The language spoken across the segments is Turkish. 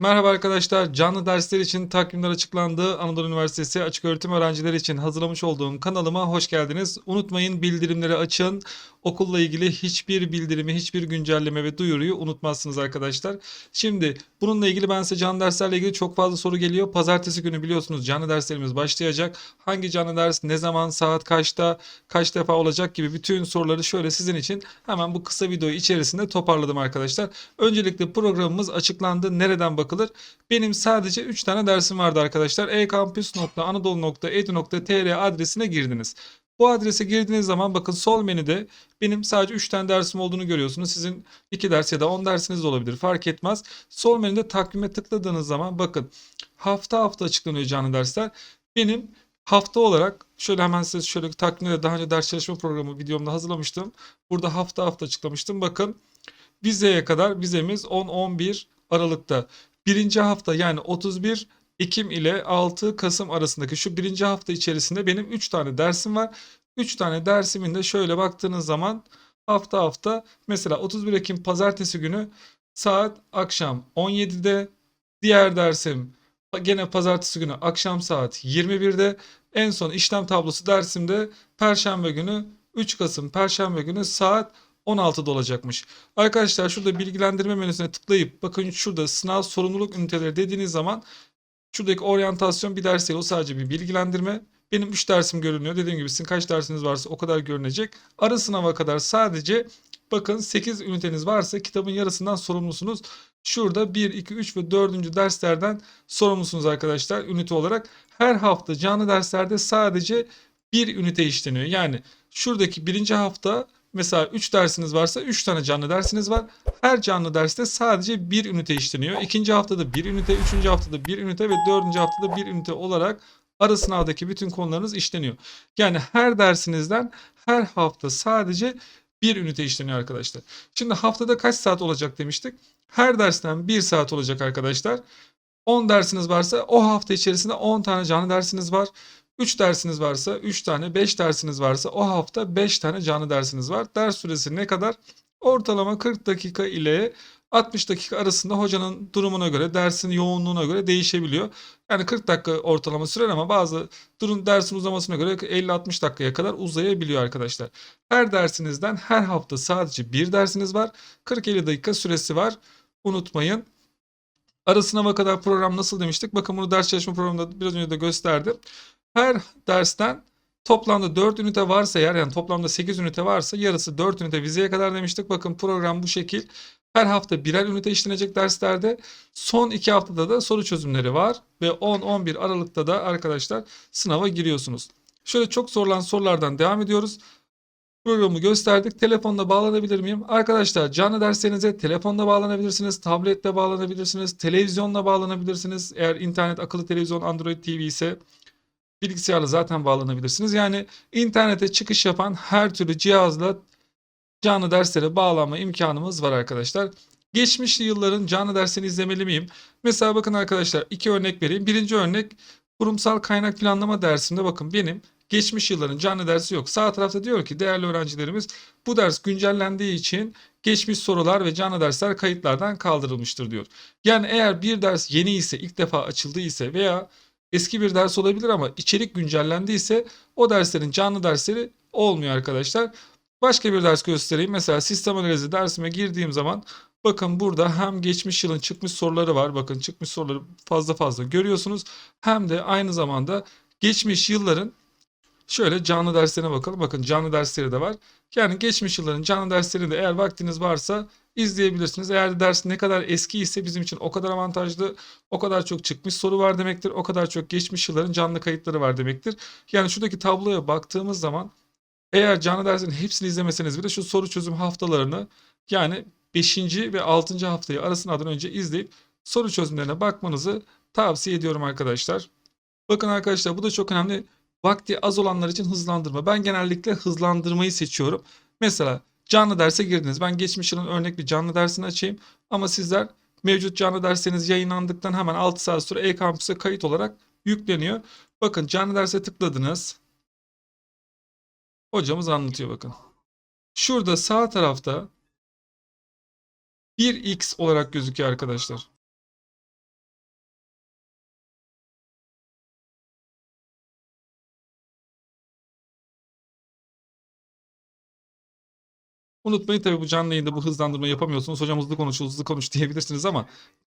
Merhaba arkadaşlar. Canlı dersler için takvimler açıklandı. Anadolu Üniversitesi Açık Öğretim Öğrencileri için hazırlamış olduğum kanalıma hoş geldiniz. Unutmayın bildirimleri açın. Okulla ilgili hiçbir bildirimi, hiçbir güncelleme ve duyuruyu unutmazsınız arkadaşlar. Şimdi bununla ilgili ben size canlı derslerle ilgili çok fazla soru geliyor. Pazartesi günü biliyorsunuz canlı derslerimiz başlayacak. Hangi canlı ders, ne zaman, saat kaçta, kaç defa olacak gibi bütün soruları şöyle sizin için hemen bu kısa videoyu içerisinde toparladım arkadaşlar. Öncelikle programımız açıklandı. Nereden bakılır? Benim sadece 3 tane dersim vardı arkadaşlar. ekampüs.anadolu.edu.tr adresine girdiniz. Bu adrese girdiğiniz zaman bakın sol menüde benim sadece 3 tane dersim olduğunu görüyorsunuz. Sizin 2 ders ya da 10 dersiniz de olabilir fark etmez. Sol menüde takvime tıkladığınız zaman bakın hafta hafta açıklanıyor canlı dersler. Benim hafta olarak şöyle hemen size şöyle takvimde daha önce ders çalışma programı videomda hazırlamıştım. Burada hafta hafta açıklamıştım. Bakın vizeye kadar vizemiz 10-11 Aralık'ta. Birinci hafta yani 31 Ekim ile 6 Kasım arasındaki şu birinci hafta içerisinde benim 3 tane dersim var. 3 tane dersimin de şöyle baktığınız zaman hafta hafta mesela 31 Ekim pazartesi günü saat akşam 17'de diğer dersim gene pazartesi günü akşam saat 21'de en son işlem tablosu dersimde perşembe günü 3 Kasım perşembe günü saat 16'da olacakmış. Arkadaşlar şurada bilgilendirme menüsüne tıklayıp bakın şurada sınav sorumluluk üniteleri dediğiniz zaman şuradaki oryantasyon bir ders değil o sadece bir bilgilendirme. Benim 3 dersim görünüyor. Dediğim gibi sizin kaç dersiniz varsa o kadar görünecek. Ara sınava kadar sadece bakın 8 üniteniz varsa kitabın yarısından sorumlusunuz. Şurada 1, 2, 3 ve 4. derslerden sorumlusunuz arkadaşlar ünite olarak. Her hafta canlı derslerde sadece bir ünite işleniyor. Yani şuradaki birinci hafta Mesela 3 dersiniz varsa 3 tane canlı dersiniz var. Her canlı derste sadece bir ünite işleniyor. İkinci haftada bir ünite, üçüncü haftada bir ünite ve dördüncü haftada bir ünite olarak ara sınavdaki bütün konularınız işleniyor. Yani her dersinizden her hafta sadece bir ünite işleniyor arkadaşlar. Şimdi haftada kaç saat olacak demiştik. Her dersten 1 saat olacak arkadaşlar. 10 dersiniz varsa o hafta içerisinde 10 tane canlı dersiniz var. 3 dersiniz varsa 3 tane, 5 dersiniz varsa o hafta 5 tane canlı dersiniz var. Ders süresi ne kadar? Ortalama 40 dakika ile 60 dakika arasında hocanın durumuna göre, dersin yoğunluğuna göre değişebiliyor. Yani 40 dakika ortalama sürer ama bazı durum dersin uzamasına göre 50-60 dakikaya kadar uzayabiliyor arkadaşlar. Her dersinizden her hafta sadece bir dersiniz var. 40-50 dakika süresi var. Unutmayın. Ara sınava kadar program nasıl demiştik? Bakın bunu ders çalışma programında biraz önce de gösterdim. Her dersten toplamda 4 ünite varsa eğer yani toplamda 8 ünite varsa yarısı 4 ünite vizeye kadar demiştik. Bakın program bu şekil. Her hafta birer ünite işlenecek derslerde. Son 2 haftada da soru çözümleri var. Ve 10-11 Aralık'ta da arkadaşlar sınava giriyorsunuz. Şöyle çok sorulan sorulardan devam ediyoruz. Programı gösterdik. Telefonla bağlanabilir miyim? Arkadaşlar canlı derslerinize telefonla bağlanabilirsiniz, tabletle bağlanabilirsiniz, televizyonla bağlanabilirsiniz. Eğer internet, akıllı televizyon, Android TV ise bilgisayarla zaten bağlanabilirsiniz. Yani internete çıkış yapan her türlü cihazla canlı derslere bağlanma imkanımız var arkadaşlar. Geçmiş yılların canlı dersini izlemeli miyim? Mesela bakın arkadaşlar iki örnek vereyim. Birinci örnek kurumsal kaynak planlama dersinde bakın benim geçmiş yılların canlı dersi yok. Sağ tarafta diyor ki değerli öğrencilerimiz bu ders güncellendiği için geçmiş sorular ve canlı dersler kayıtlardan kaldırılmıştır diyor. Yani eğer bir ders yeni ise ilk defa açıldığı ise veya eski bir ders olabilir ama içerik güncellendiyse o derslerin canlı dersleri olmuyor arkadaşlar. Başka bir ders göstereyim. Mesela sistem analizi dersime girdiğim zaman bakın burada hem geçmiş yılın çıkmış soruları var. Bakın çıkmış soruları fazla fazla görüyorsunuz. Hem de aynı zamanda geçmiş yılların şöyle canlı derslerine bakalım. Bakın canlı dersleri de var. Yani geçmiş yılların canlı dersleri de eğer vaktiniz varsa izleyebilirsiniz. Eğer ders ne kadar eski ise bizim için o kadar avantajlı, o kadar çok çıkmış soru var demektir. O kadar çok geçmiş yılların canlı kayıtları var demektir. Yani şuradaki tabloya baktığımız zaman eğer canlı derslerin hepsini izlemeseniz bile şu soru çözüm haftalarını yani 5. ve 6. haftayı arasından önce izleyip soru çözümlerine bakmanızı tavsiye ediyorum arkadaşlar. Bakın arkadaşlar bu da çok önemli. Vakti az olanlar için hızlandırma. Ben genellikle hızlandırmayı seçiyorum. Mesela canlı derse girdiniz. Ben geçmiş yılın örnek bir canlı dersini açayım. Ama sizler mevcut canlı dersleriniz yayınlandıktan hemen 6 saat sonra e-kampüse kayıt olarak yükleniyor. Bakın canlı derse tıkladınız. Hocamız anlatıyor bakın. Şurada sağ tarafta 1x olarak gözüküyor arkadaşlar. Unutmayın tabii bu canlı yayında bu hızlandırma yapamıyorsunuz. Hocam hızlı konuş, hızlı konuş diyebilirsiniz ama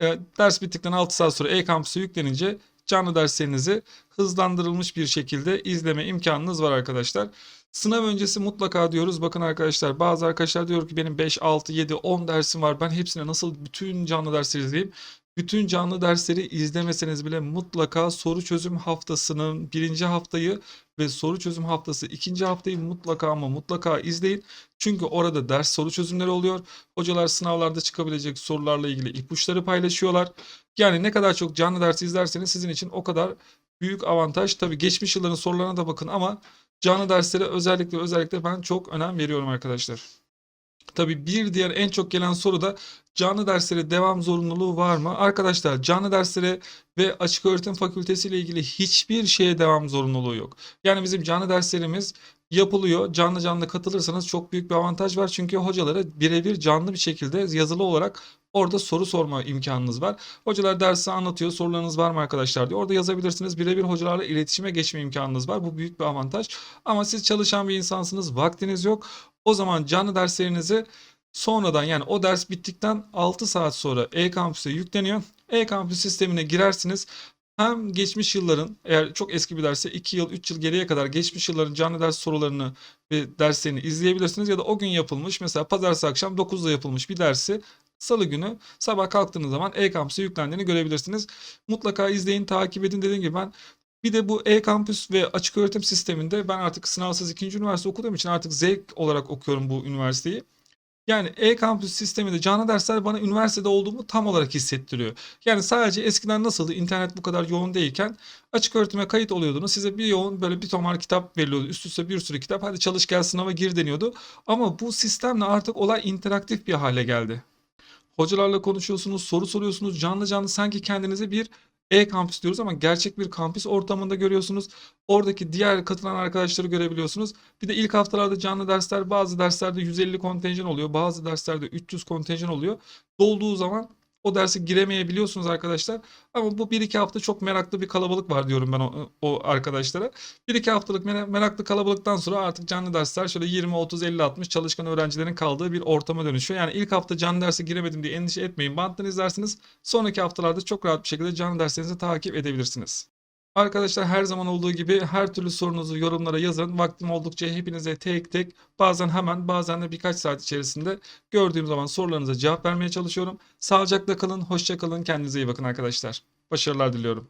e, ders bittikten 6 saat sonra e-kampüse yüklenince canlı derslerinizi hızlandırılmış bir şekilde izleme imkanınız var arkadaşlar. Sınav öncesi mutlaka diyoruz. Bakın arkadaşlar bazı arkadaşlar diyor ki benim 5, 6, 7, 10 dersim var. Ben hepsine nasıl bütün canlı dersleri izleyeyim? Bütün canlı dersleri izlemeseniz bile mutlaka soru çözüm haftasının birinci haftayı ve soru çözüm haftası ikinci haftayı mutlaka ama mutlaka izleyin. Çünkü orada ders soru çözümleri oluyor. Hocalar sınavlarda çıkabilecek sorularla ilgili ipuçları paylaşıyorlar. Yani ne kadar çok canlı ders izlerseniz sizin için o kadar büyük avantaj. Tabii geçmiş yılların sorularına da bakın ama canlı derslere özellikle özellikle ben çok önem veriyorum arkadaşlar. Tabii bir diğer en çok gelen soru da canlı derslere devam zorunluluğu var mı? Arkadaşlar canlı derslere ve açık öğretim fakültesi ile ilgili hiçbir şeye devam zorunluluğu yok. Yani bizim canlı derslerimiz yapılıyor. Canlı canlı katılırsanız çok büyük bir avantaj var. Çünkü hocalara birebir canlı bir şekilde yazılı olarak orada soru sorma imkanınız var. Hocalar dersi anlatıyor. Sorularınız var mı arkadaşlar diyor. Orada yazabilirsiniz. Birebir hocalarla iletişime geçme imkanınız var. Bu büyük bir avantaj. Ama siz çalışan bir insansınız. Vaktiniz yok. O zaman canlı derslerinizi sonradan yani o ders bittikten 6 saat sonra e-kampüse yükleniyor. E-kampüs sistemine girersiniz. Hem geçmiş yılların eğer çok eski bir derse 2 yıl 3 yıl geriye kadar geçmiş yılların canlı ders sorularını ve derslerini izleyebilirsiniz. Ya da o gün yapılmış mesela pazartesi akşam 9'da yapılmış bir dersi Salı günü sabah kalktığınız zaman e-kampüse yüklendiğini görebilirsiniz. Mutlaka izleyin, takip edin. Dediğim gibi ben bir de bu e-kampüs ve açık öğretim sisteminde ben artık sınavsız ikinci üniversite okuduğum için artık zevk olarak okuyorum bu üniversiteyi. Yani e-kampüs sisteminde canlı dersler bana üniversitede olduğumu tam olarak hissettiriyor. Yani sadece eskiden nasıldı internet bu kadar yoğun değilken açık öğretime kayıt oluyordunuz. Size bir yoğun böyle bir tomar kitap veriliyordu. Üst üste bir sürü kitap. Hadi çalış gel sınava gir deniyordu. Ama bu sistemle artık olay interaktif bir hale geldi. Hocalarla konuşuyorsunuz, soru soruyorsunuz. Canlı canlı sanki kendinizi bir e-kampüs diyoruz ama gerçek bir kampüs ortamında görüyorsunuz. Oradaki diğer katılan arkadaşları görebiliyorsunuz. Bir de ilk haftalarda canlı dersler bazı derslerde 150 kontenjan oluyor. Bazı derslerde 300 kontenjan oluyor. Dolduğu zaman o derse giremeyebiliyorsunuz arkadaşlar. Ama bu 1-2 hafta çok meraklı bir kalabalık var diyorum ben o, o arkadaşlara. 1-2 haftalık mera- meraklı kalabalıktan sonra artık canlı dersler şöyle 20, 30, 50, 60 çalışkan öğrencilerin kaldığı bir ortama dönüşüyor. Yani ilk hafta canlı derse giremedim diye endişe etmeyin. Banttan izlersiniz. Sonraki haftalarda çok rahat bir şekilde canlı derslerinizi takip edebilirsiniz. Arkadaşlar her zaman olduğu gibi her türlü sorunuzu yorumlara yazın. Vaktim oldukça hepinize tek tek bazen hemen bazen de birkaç saat içerisinde gördüğüm zaman sorularınıza cevap vermeye çalışıyorum. Sağlıcakla kalın, hoşça kalın, kendinize iyi bakın arkadaşlar. Başarılar diliyorum.